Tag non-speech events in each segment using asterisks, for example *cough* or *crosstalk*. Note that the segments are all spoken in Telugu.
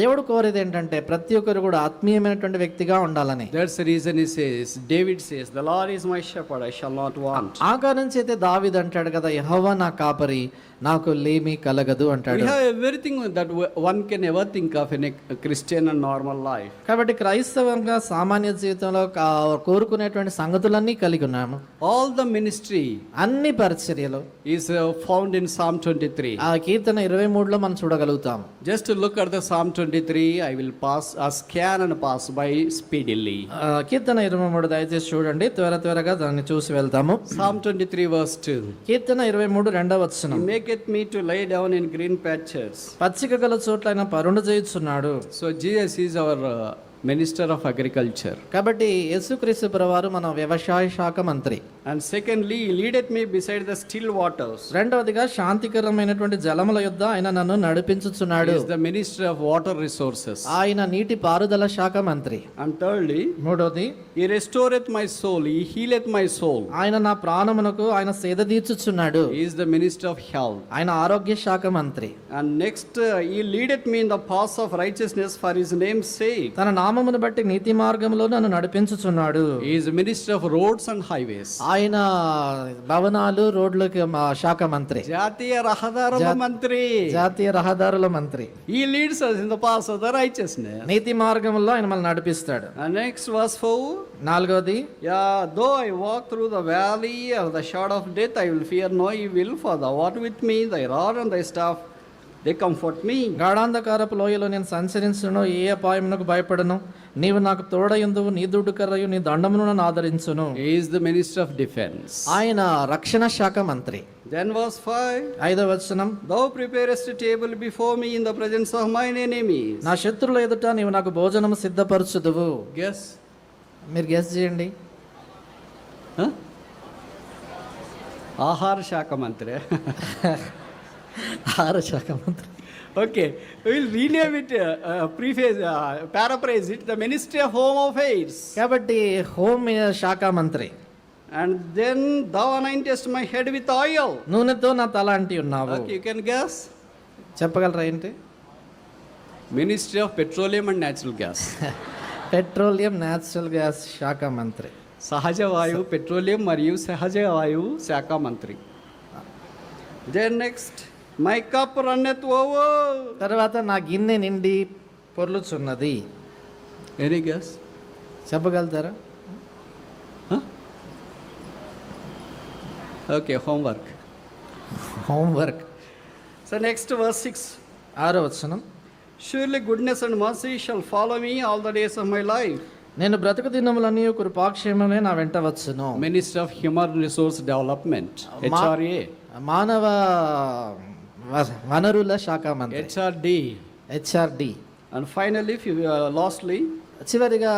దేవుడు కోరేది ఏంటంటే ప్రతి ఒక్కరు కూడా ఆత్మీయమైనటువంటి వ్యక్తిగా ఉండాలని. That's reason is is David says the Lord is my shepherd I shall not ఆ కారణం చేతే దావీదు అంటాడు కదా యెహోవా నా కాపరి. నాకు లేమి కలగదు అంటాడు. We have everything that one can ever think of in a Christian and normal life కాబట్టి క్రైస్తవంగా సామాన్య జీవితంలో కోరుకునేటువంటి సంగతులన్నీ కలిగి ఉన్నాము. ఆల్ ద మినిస్ట్రీ అన్ని పరిచర్యలు is found in psalm twenty three ఆ కీర్తన ఇరవై మూడులో మనం చూడగలుగుతాం. Just look at the psalm twenty three I will pass a scan and pass by speedily కీర్తన ఇరవై మూడు దయచేసి చూడండి. త్వర త్వరగా దాన్ని చూసి వెళ్తాము. సామ్ ట్వంటీ త్రీ వర్స్ట్ కీర్తన ఇరవై మూడు రెండవ వచ్చిన taketh me to lie down in green pastures పచ్చిక గల చోట్ల ఆయన పరుణ చేయుచున్నాడు so Jesus is our minister of agriculture కాబట్టి యేసుక్రీస్తు ప్రవారు మన వ్యవసాయ శాఖ మంత్రి. And secondly leadeth me beside the still waters రెండవదిగా శాంతికరమైనటువంటి జలముల యుద్ధ ఆయన నన్ను నడిపించుచున్నాడు. The minister of water resources ఆయన నీటి పారుదల శాఖ మంత్రి. అండ్ థర్డ్లీ మూడోది he restoreth my soul he healeth my soul ఆయన నా ప్రాణమునకు ఆయన సేద తీర్చుచున్నాడు. Is the minister of health ఆయన ఆరోగ్య శాఖ మంత్రి. And next he leadeth me in the path of righteousness for his name sake తన నామ నామమును బట్టి నీతి మార్గంలో నన్ను నడిపించుచున్నాడు. Is minister of roads and highways ఆయన భవనాలు రోడ్లకి శాఖ మంత్రి. జాతీయ రహదారుల మంత్రి. జాతీయ రహదారుల మంత్రి. ఈ లీడ్స్ పాస్ అవుతారు అయితే నీతి మార్గంలో ఆయన మళ్ళీ నడిపిస్తాడు. నెక్స్ట్ వాస్ ఫోర్ నాలుగోది yea though I walk through valley of of death I will fear no evil for the what with me the rod they comfort me. గాఢాంధకారపు లోయలో నేను సంచరించును ఏ అపాయమునకు భయపడను నీవు నాకు తోడయుందువు నీ దుడ్డు కర్రయు నీ దండమును నన్ను ఆదరించును is the minister of defense. ఆయన రక్షణ శాఖ మంత్రి Then verse 5. ఐదవ వచనం Thou preparest a table before me in the presence of mine enemies. నా శత్రువుల ఎదుట నీవు నాకు భోజనము సిద్ధపరచుదువు Guess. మీరు గెస్ చేయండి? ఆహార శాఖ మంత్రి *laughs* ఆహార శాఖ మంత్రి it uh, uh, preface uh, paraphrase it the ministry of home affairs కాబట్టి హోమ్ శాఖ మంత్రి and then thou anointest my head with oil నూనెతో నా తల అంటి ఉన్నావు you can guess చెప్పగలరా ఏంటి ministry of petroleum and natural gas petroleum natural gas శాఖ మంత్రి సహజ వాయువు పెట్రోలియం మరియు సహజ వాయువు శాఖ మంత్రి then next my cup runneth over తర్వాత నా గిన్నె నిండి పొర్లుచున్నది. ఎనీ గెస్ చెప్పగలుగుతారా? Okay homework homework so next verse six ఆరో వచనం. Surely goodness and mercy shall follow me all the days of my life నేను బ్రతుకు దినములన్నీ కృపాక్షేమమే నా వెంట వచ్చును. Minister of human resource development HRA మానవ వనరుల శాఖ మంత్రి. HRD HRD and finally lastly చివరిగా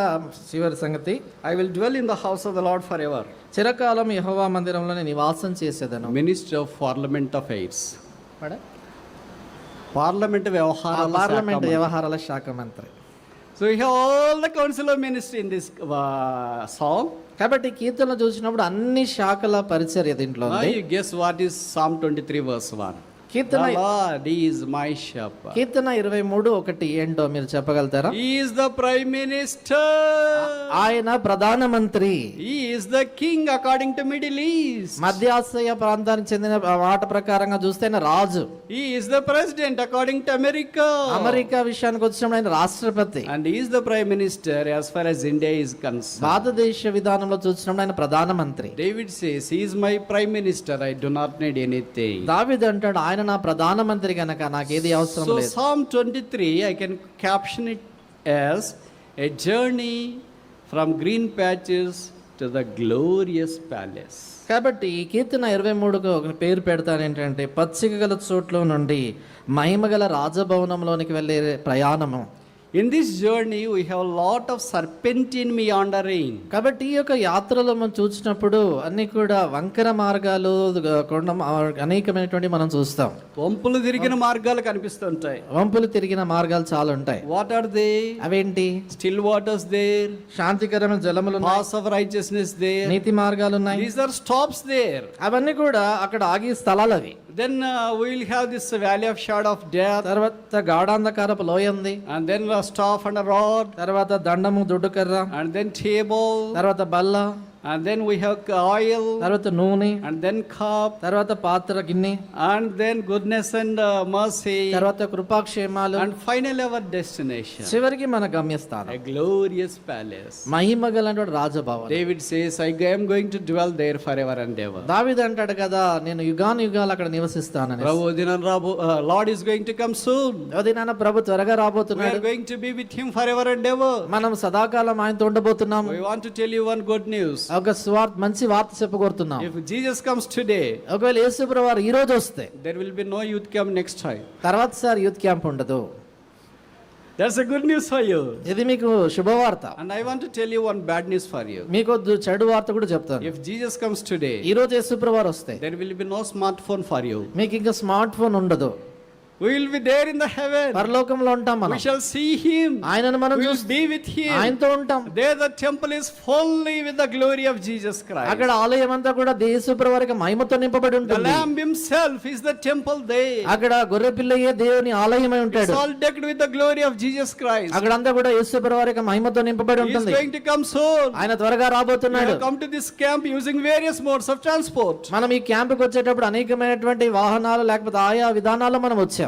చివరి సంగతి I will dwell in the house of the Lord for ever చిరకాలం యహోవా మందిరంలో నేను నివాసం చేసేదను. Minister of parliament affairs parliament ఆ వ్యవహారాల పార్లమెంట్ వ్యవహారాల శాఖ మంత్రి. So you have all the council of ministry in this song కాబట్టి కీర్తనలు చూసినప్పుడు అన్ని శాఖల పరిచర్య దీంట్లో guess what is psalm twenty three verse one Keerthana is my కీర్తన ఇరవై మూడు ఒకటి ఏంటో మీరు చెప్పగలుగుతారా? ఈజ్ ద ప్రైమ్ మినిస్టర్ ఆయన ప్రధానమంత్రి. Is the king according to middle east మధ్యాశ్రయ ప్రాంతానికి చెందిన మాట ప్రకారంగా చూస్తే ఆయన రాజు. Is the president according to America America విషయానికి వచ్చినప్పుడు ఆయన రాష్ట్రపతి. And is the prime minister as for as India is concern భారతదేశ విధానంలో చూసినప్పుడు ఆయన ప్రధానమంత్రి. David says is my prime minister I do not need anything David అంటాడు ఆయన నా ప్రధానమంత్రి గనక నాకేది అవసరం So లేదు Psalm 23, I can caption it as a journey from green patches to the glorious palace. కాబట్టి ఈ కీర్తన ఇరవై మూడుకు ఒక పేరు పెడతాను ఏంటంటే పచ్చిక గల చోట్ల నుండి మహిమగల రాజభవనంలోనికి వెళ్ళే ప్రయాణము In this journey, we have a lot of serpentine meandering. కాబట్టి ఈ యొక్క యాత్రలో మనం చూసినప్పుడు అన్ని కూడా వంకర మార్గాలు కొండ మా- అనేకమైనటువంటి మనం చూస్తాం. వంపులు తిరిగిన మార్గాలు కనిపిస్తుంటాయి. వంపులు తిరిగిన మార్గాలు చాలా ఉంటాయి. వాట్ ఆర్ దే అవేంటి? స్టిల్ వాటర్స్ దేర్ శాంతికరమైన జలములు పాస్ ఆఫ్ రైచియస్నెస్ దేర్ నీతి మార్గాలు ఉన్నాయి. దీస్ ఆర్ స్టాప్స్ దేర్ అవన్నీ కూడా అక్కడ ఆగి స్థలాలు అవి Then uh, we will have this valley of shadow of death, తర్వాత గాఢాంధకారపు లోయ ఉంది and then a staff and a rod, తర్వాత దండము దుడ్డుకర్ర and then table, తర్వాత బల్ల and then we have oil, తర్వాత నూనె and then cup, తర్వాత పాత్ర గిన్నె and then goodness and uh, mercy, తర్వాత కృపాక్షేమాలు and finally our destination, చివరికి మన గమ్యస్థానం a glorious palace. Mahima గలటువంటి రాజభవనం David says, I am going to dwell there forever and ever. దావిది అంటాడు కదా నేను యుగాను యుగాలు అక్కడ నివసిస్తానని Rabu, uh, Lord is going to come soon. అది నాన్న ప్రభు త్వరగా We రాబోతున్నాడు are going to be with him forever and ever. మనం సదాకాలం ఆయనతో ఉండబోతున్నాము We want to tell you one good news. ఒక స్వార్థ మంచి వార్త చెప్పగోరుతున్నాం ఇఫ్ జీసస్ కమ్స్ టుడే ఒకవేళ యేసు ప్రభువారు ఈ రోజు వస్తే there will be no youth camp next time తర్వాత సార్ యూత్ క్యాంప్ ఉండదు. That's a good news for you ఇది మీకు శుభవార్త. And I want to tell you one bad news for you మీకు చెడు వార్త కూడా చెప్తాను. ఇఫ్ జీసస్ కమ్స్ టుడే ఈ రోజు యేసు ప్రభువారు వస్తే there will be no smart phone for you మీకు ఇంకా స్మార్ట్ ఫోన్ ఉండదు. Will be there in the heaven పరలోకంలో ఉంటాం మనం. వి షల్ సీ హిమ్ ఆయనను మనం విల్ బి విత్ హిమ్ ఆయనతో ఉంటాం. They the temple is fully with the glory of Jesus Christ అక్కడ ఆలయం అంతా కూడా యేసు ప్రభువారికి మహిమతో నింపబడి ఉంటుంది. The lamb himself is the temple they అక్కడ గొర్రె పిల్లయే దేవుని ఆలయమై ఉంటాడు. All decked with the glory of Jesus Christ అక్కడ అంతా కూడా యేసు ప్రభువారికి మహిమతో నింపబడి ఉంటుంది. He is to come soon ఆయన త్వరగా రాబోతున్నాడు. Come to this camp using various modes of transport మనం ఈ క్యాంప్కి వచ్చేటప్పుడు అనేకమైనటువంటి వాహనాలు లేకపోతే ఆయా విధానాలు మనం వచ్చాం.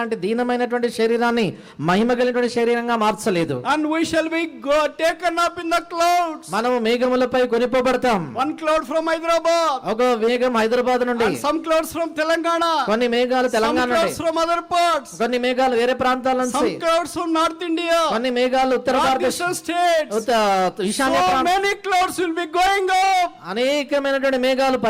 ఇలాంటి దీనమైనటువంటి శరీరాన్ని మహిమ కలిగినటువంటి శరీరంగా మార్చలేదు. And we shall be go the clouds మనము మేఘములపై కొనిపోబడతాం. వన్ క్లౌడ్ ఫ్రమ్ హైదరాబాద్ ఒక మేఘం హైదరాబాద్ నుండి సమ్ తెలంగాణ కొన్ని మేఘాలు తెలంగాణ కొన్ని మేఘాలు వేరే ప్రాంతాల నుండి సమ్ నార్త్ ఇండియా కొన్ని మేఘాలు ఉత్తర భారతదేశం స్టేట్స్ ఉత్తర అనేకమైనటువంటి మేఘాలు